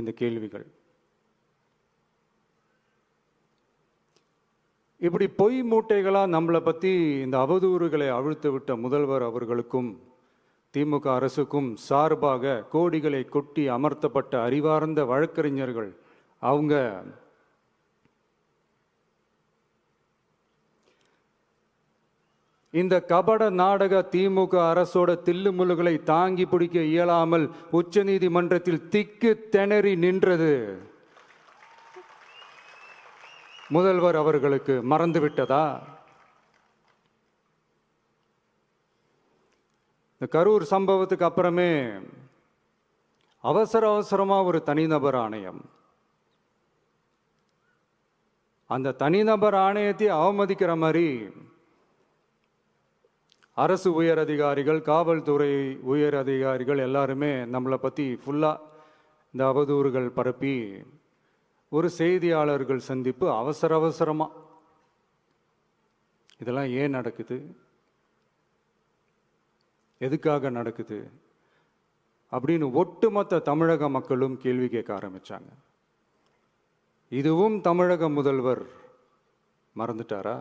இந்த கேள்விகள். இப்படி பொய் மூட்டைகளா நம்மளை பற்றி இந்த அவதூறுகளை அவிழ்த்து விட்ட முதல்வர் அவர்களுக்கும் திமுக அரசுக்கும் சார்பாக கோடிகளை கொட்டி அமர்த்தப்பட்ட அறிவார்ந்த வழக்கறிஞர்கள் அவங்க இந்த கபட நாடக திமுக அரசோட தில்லுமுல்லுகளை தாங்கி பிடிக்க இயலாமல் உச்சநீதிமன்றத்தில் திக்கு திணறி நின்றது. முதல்வர் அவர்களுக்கு மறந்து விட்டதா இந்த கரூர் சம்பவத்துக்கு அப்புறமே அவசர அவசரமா ஒரு தனிநபர் ஆணையம். அந்த தனிநபர் ஆணையத்தை அவமதிக்கிற மாதிரி அரசு உயர் அதிகாரிகள் காவல்துறை உயர் அதிகாரிகள் எல்லாருமே நம்மளை பற்றி ஃபுல்லாக இந்த அவதூறுகள் பரப்பி ஒரு செய்தியாளர்கள் சந்திப்பு அவசர அவசரமாக இதெல்லாம் ஏன் நடக்குது? எதுக்காக நடக்குது? அப்படின்னு ஒட்டுமொத்த தமிழக மக்களும் கேள்வி கேட்க ஆரம்பித்தாங்க இதுவும் தமிழக முதல்வர் மறந்துட்டாரா?